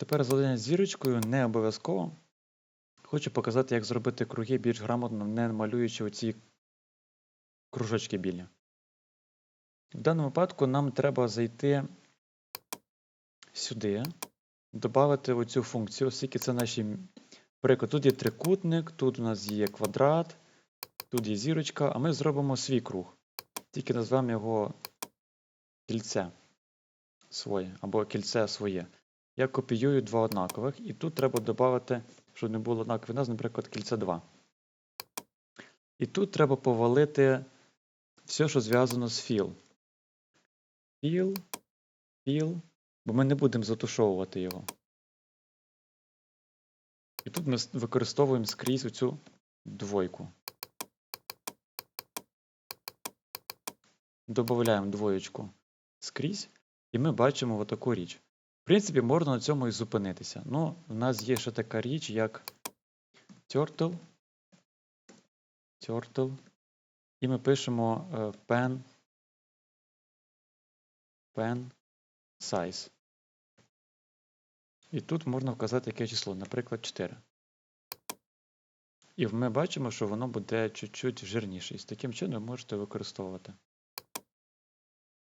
Тепер завдання зірочкою не обов'язково. Хочу показати, як зробити круги більш грамотно, не малюючи оці кружочки білі. В даному випадку нам треба зайти сюди, додати оцю функцію, оскільки це наші. Приклад, тут є трикутник, тут у нас є квадрат, тут є зірочка, а ми зробимо свій круг. Тільки назвемо його кільце своє, або кільце своє. Я копіюю два однакових, і тут треба додати, щоб не було однакових назв, наприклад, кільце 2. І тут треба повалити все, що зв'язано з філ. Філ, філ, бо ми не будемо затушовувати його. І тут ми використовуємо скрізь оцю двойку. Додаємо двоєчку скрізь, і ми бачимо отаку річ. Принципі, можна на цьому і зупинитися. Ну, в нас є ще така річ, як turtle. Turtle. І ми пишемо е, pen, pen size. І тут можна вказати яке число, наприклад, 4. І ми бачимо, що воно буде чуть-чуть жирніше. І з таким чином можете використовувати.